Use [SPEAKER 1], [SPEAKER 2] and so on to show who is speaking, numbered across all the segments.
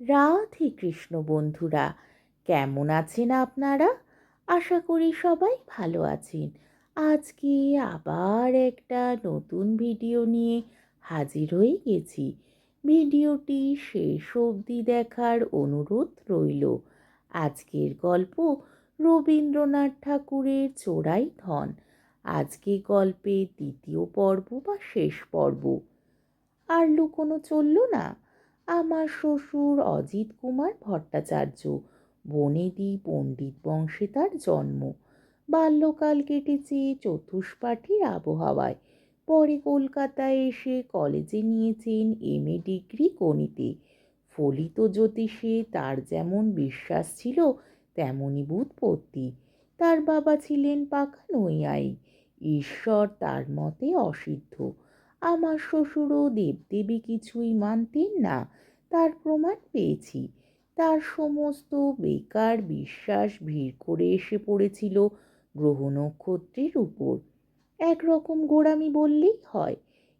[SPEAKER 1] রাধে কৃষ্ণ বন্ধুরা, কেমন আছেন আপনারা? আশা করি সবাই ভালো আছেন। আজকে আবার একটা নতুন ভিডিও নিয়ে হাজির হয়ে গেছি। ভিডিওটি শেষ অবধি দেখার অনুরোধ রইল। আজকের গল্প রবীন্দ্রনাথ ঠাকুরের চোরাই ধন। আজকে গল্পের দ্বিতীয় পর্ব বা শেষ পর্ব। আর লুকোনো চলল না। আমার শ্বশুর অজিত কুমার ভট্টাচার্য, বনেদি পণ্ডিত বংশে তার জন্ম। বাল্যকাল কেটেছে চতুষ্পাঠীর আবহাওয়ায়। পরে কলকাতায় এসে কলেজে নিয়েছেন এম এ ডিগ্রি গণিতে। ফলিত জ্যোতিষে তার যেমন বিশ্বাস ছিল, তেমনই বুৎপত্তি। তার বাবা ছিলেন পাকা নৈয়ায়ী ঈশ্বর তার মতে অসিদ্ধ। আমার শ্বশুরও দেবদেবী কিছুই মানতেন না। তার প্রমাণ পেয়েছি। তার সমস্ত বেকার বিশ্বাস ভিড় করে এসে পড়েছিল গ্রহ নক্ষত্রের উপর। একরকম গোড়ামি বললেই হয়।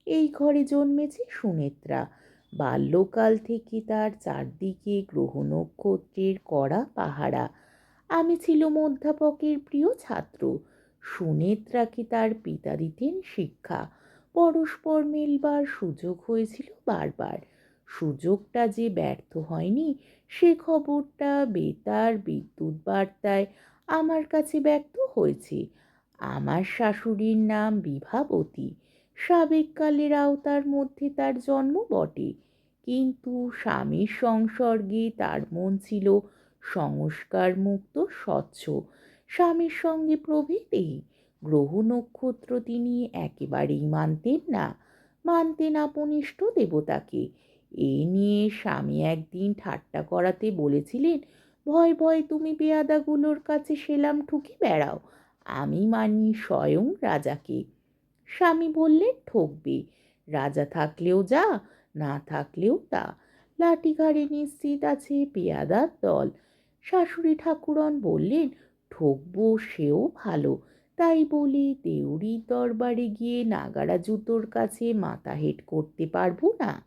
[SPEAKER 1] এই ঘরে জন্মেছে সুনেত্রা। বাল্যকাল থেকে তার চারদিকে গ্রহ নক্ষত্রের কড়া পাহারা। আমি ছিলুম অধ্যাপকের প্রিয় ছাত্র। সুনেত্রাকে তার পিতা দিতেন শিক্ষা। পরস্পর মেলবার সুযোগ হয়েছিল বারবার। সুযোগটা যে ব্যর্থ হয়নি, সে খবরটা বেতার বিদ্যুৎ বার্তায় আমার কাছে ব্যক্ত হয়েছে। আমার শাশুড়ির নাম বিভাবতী। সাবেককালের আওতার মধ্যে তার জন্ম বটে। কিন্তু স্বামীর সংসর্গে তার মন ছিল সংস্কার মুক্ত স্বচ্ছ। স্বামীর সঙ্গে প্রভেদ এই গ্রহ নক্ষত্র তিনি একেবারেই মানতেন না। মানতেন আপনিষ্ট দেবতাকে। এ নিয়ে স্বামী একদিন ঠাট্টা করাতে বলেছিলেন, ভয় ভয়, তুমি পেয়াদাগুলোর কাছে সেলাম ঠুকে বেড়াও। আমি মানি স্বয়ং রাজাকে। স্বামী বললেন, ঠকবে। রাজা থাকলেও যা, না থাকলেও তা। লাঠিঘাড়ে নিশ্চিত আছে পেয়াদার দল। শাশুড়ি ঠাকুরন বললেন, ঠকবো, সেও ভালো। তাই বলে দেউরির দরবারে গিয়ে নাগারা জুতোর কাছে মাথা হেট করতে পারব না।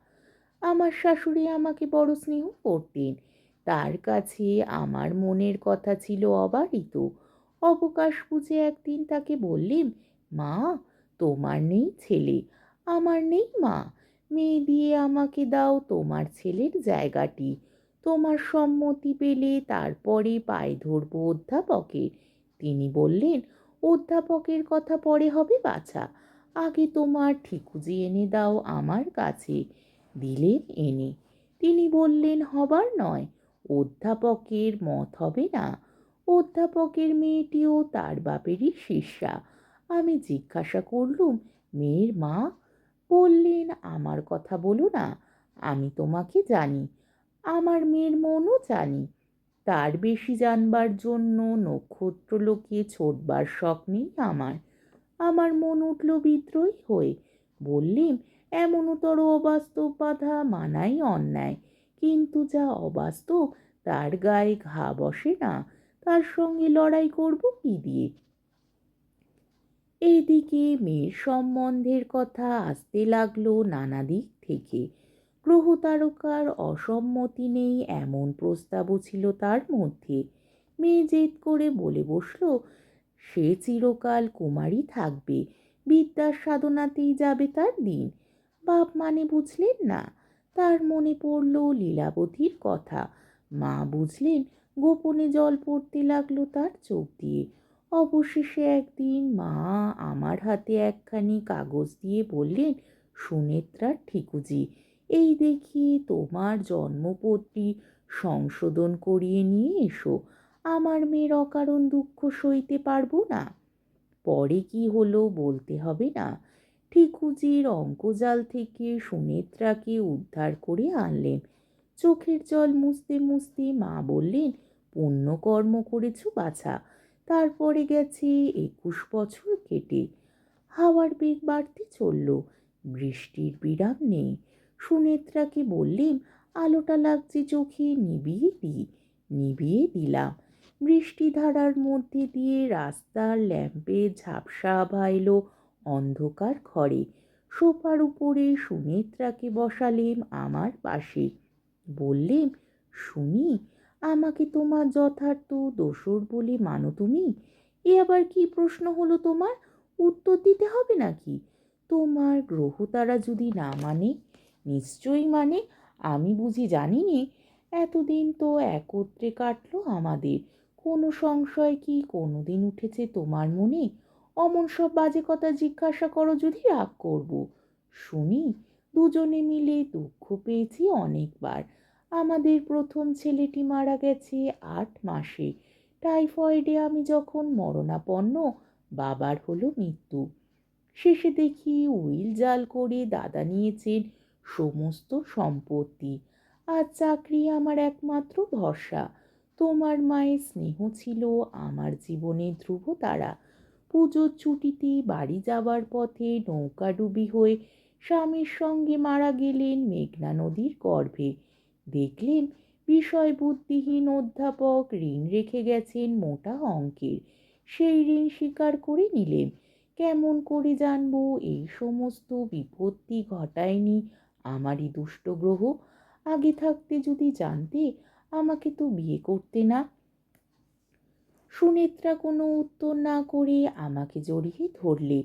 [SPEAKER 1] আমার শাশুড়ি আমাকে বড় স্নেহ করতেন। তার কাছে আমার মনের কথা ছিল অবারিত। অবকাশ বুঝে একদিন তাকে বললেন, মা, তোমার নেই ছেলে, আমার নেই মা। মেয়ে দিয়ে আমাকে দাও তোমার ছেলের জায়গাটি। তোমার সম্মতি পেলে তারপরে পায়ে ধরবো অধ্যাপকের। তিনি বললেন অধ্যাপকের কথা পরে হবে, বাছা। আগে তোমার ঠিকুজি এনে দাও আমার কাছে। দিলেন এনে। তিনি বললেন, হবার নয়, অধ্যাপকের মত হবে না। অধ্যাপকের মেয়েটিও তার বাপেরই শিষ্যা। আমি জিজ্ঞাসা করলুম, মেয়ের মা? বললেন, আমার কথা বলো না, আমি তোমাকে জানি। আমার মেয়ের মনও জানি। তার বেশি জানবার জন্য নক্ষত্রলোকে ছোটবার শখ নেই আমার। আমার মন উঠল বিদ্রোহী হয়ে। বললেন, এমনতর অবাস্তব বাধা মানাই অন্যায়। কিন্তু যা অবাস্তব, তার গায়ে ঘা বসে না। তার সঙ্গে লড়াই করব কি দিয়ে? এইদিকে মেয়ের সম্বন্ধের কথা আসতে লাগল নানা দিক থেকে। গ্রহ তারকার অসম্মতি নেই এমন প্রস্তাবও ছিল তার মধ্যে। মেয়ে জেদ করে বলে বসল, সে চিরকাল কুমারী থাকবে, বিদ্যার সাধনাতেই যাবে তার দিন। বাপ মানে বুঝলেন না, তার মনে পড়ল লীলাবতীর কথা। মা বুঝলেন গোপনে জল পড়তে লাগল তার চোখ দিয়ে। অবশেষে একদিন মা আমার হাতে একখানি কাগজ দিয়ে বললেন, সুনেত্রার ঠিকুজি এই দেখি তোমার জন্মপত্রী সংশোধন করিয়ে নিয়ে এসো। আমার মেয়ের অকারণ দুঃখ সইতে পারব না। পরে কি হলো বলতে হবে না। ঠিকুজির অঙ্কজাল থেকে সুনেত্রাকে উদ্ধার করে আনলেন। চোখের জল মুছতে মুছতে মা বললেন পুণ্যকর্ম করেছ বাছা। তারপরে গেছে একুশ বছর কেটে। হাওয়ার বেগ বাড়তে চলল। বৃষ্টির বিরাম নেই। সুনেত্রাকে বললেন? আলোটা লাগছে চোখে, নিবিয়ে দিই, নিবিয়ে দিলাম। বৃষ্টিধারার মধ্যে দিয়ে রাস্তার ল্যাম্পে ঝাপসা ভাইল অন্ধকার ঘরে। সোফার উপরে সুনেত্রাকে বসালেম আমার পাশে। বললেম, শুনি, আমাকে তোমার যথার্থ দোসর বলে মানো তুমি? এ আবার কি প্রশ্ন হলো তোমার? উত্তর দিতে হবে নাকি? তোমার গ্রহ তারা যদি না মানে নিশ্চয়ই মানে আমি বুঝি জানি এতদিন তো একত্রে কাটলো আমাদের। কোনো সংশয় কি কোনো দিন উঠেছে তোমার মনে? অমন সব বাজে কথা জিজ্ঞাসা করো যদি রাগ করব। শুনি, দুজনে মিলে দুঃখ পেয়েছি অনেকবার। আমাদের প্রথম ছেলেটি মারা গেছে আট মাসে। টাইফয়েডে আমি যখন মরণাপন্ন, বাবার হলো মৃত্যু। শেষে দেখি উইল জাল করে দাদা নিয়েছেন সমস্ত সম্পত্তি। আর চাকরি আমার একমাত্র ভরসা। তোমার মায়ের স্নেহ ছিল আমার জীবনে ধ্রুব তারা পুজোর ছুটিতে বাড়ি যাবার পথে নৌকাডুবি হয়ে স্বামীর সঙ্গে মারা গেলেন মেঘনা নদীর গর্ভে। দেখলেন বিষয় বুদ্ধিহীন অধ্যাপক ঋণ রেখে গেছেন মোটা অঙ্কের। সেই ঋণ স্বীকার করে নিলেন। কেমন করে জানব? এই সমস্ত বিপত্তি ঘটায়নি আমারই দুষ্ট গ্রহ, আগে থাকতে যদি জানতে আমাকে তো বিয়ে করতে না। সুনেত্রা কোনো উত্তর না করে আমাকে জড়িয়ে ধরলে।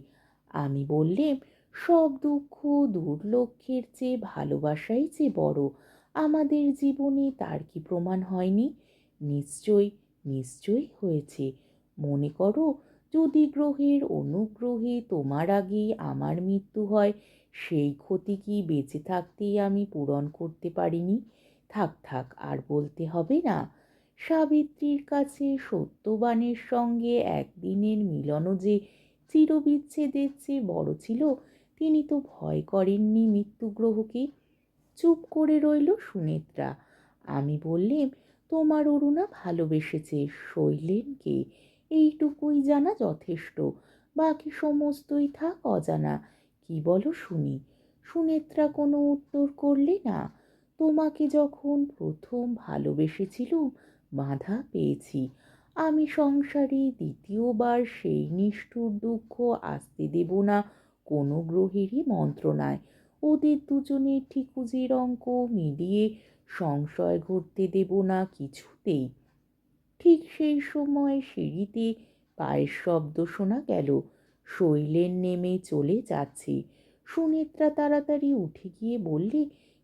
[SPEAKER 1] আমি বললে, সব দুঃখ দুর্লক্ষের চেয়ে ভালোবাসাই যে বড়। আমাদের জীবনে তার কি প্রমাণ হয়নি? নিশ্চয় নিশ্চয়ই হয়েছে। মনে করো, যদি গ্রহের অনুগ্রহে তোমার আগে আমার মৃত্যু হয় সেই ক্ষতি কি বেঁচে থাকতেই আমি পূরণ করতে পারিনি? থাক থাক, আর বলতে হবে না। সাবিত্রীর কাছে সত্যবানের সঙ্গে একদিনের মিলনও যে চিরবিচ্ছেদের চেয়ে বড় ছিল, তিনি তো ভয় করেননি মৃত্যুগ্রহকে। চুপ করে রইল সুনেত্রা। আমি বললেম, তোমার অরুণা ভালোবেসেছে শৈলেন কে? এইটুকুই জানা যথেষ্ট। বাকি সমস্তই থাক অজানা। কি বলো শুনি। সুনেত্রা কোনো উত্তর করলে না। তোমাকে যখন প্রথম ভালোবেসেছিলুম বাধা পেয়েছি। আমি সংসারে দ্বিতীয়বার সেই নিষ্ঠুর দুঃখ আসতে দেব না, কোনো গ্রহেরই মন্ত্রণায় ওদের দুজনের ঠিকুজির অঙ্ক মিলিয়ে সংশয় ঘটতে দেব না কিছুতেই। ঠিক সেই সময় সিঁড়িতে পায়ের শব্দ শোনা গেল। শৈলেন নেমে চলে যাচ্ছে। সুনেত্রা তাড়াতাড়ি উঠে গিয়ে বললে,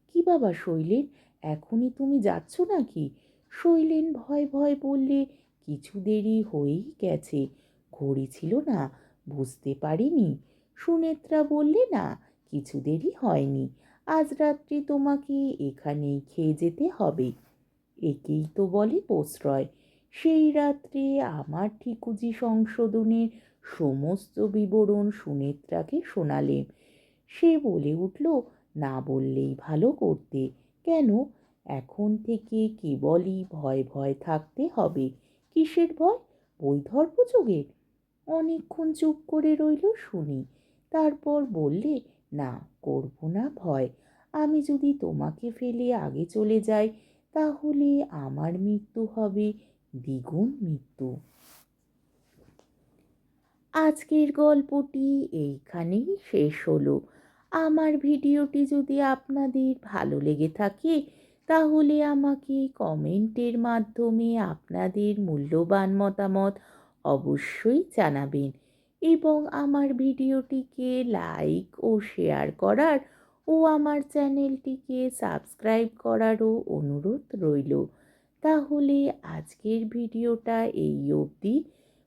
[SPEAKER 1] কি বাবা শৈলেন, এখনই তুমি যাচ্ছ নাকি? শৈলেন ভয় ভয় বললে, কিছু দেরি হয়েই গেছে, ঘড়ি ছিল না, বুঝতে পারিনি। সুনেত্রা বললে, না, কিছু দেরি হয়নি, আজ রাত্রি তোমাকে এখানেই খেয়ে যেতে হবে। একেই তো বলে প্রশ্রয়। সেই রাত্রে আমার ঠিকুজি সংশোধনের সমস্ত বিবরণ সুনেত্রাকে শোনালেন সে বলে উঠল, না বললেই ভালো করতে। কেন? এখন থেকে কেবলই ভয় ভয় থাকতে হবে। কিসের ভয়? বৈধর্পযোগের অনেকক্ষণ চুপ করে রইল শুনি। তারপর বললে, না, করব না ভয়। আমি যদি তোমাকে ফেলে আগে চলে যাই, তাহলে আমার মৃত্যু হবে দ্বিগুণ মৃত্যু। আজকের গল্পটি এইখানেই শেষ হলো। আমার ভিডিওটি যদি আপনাদের ভালো লেগে থাকে, তাহলে আমাকে কমেন্টের মাধ্যমে আপনাদের মূল্যবান মতামত অবশ্যই জানাবেন এবং আমার ভিডিওটিকে লাইক ও শেয়ার করার ও আমার চ্যানেলটিকে সাবস্ক্রাইব করারও অনুরোধ রইল। তাহলে আজকের ভিডিওটা এই অবধি।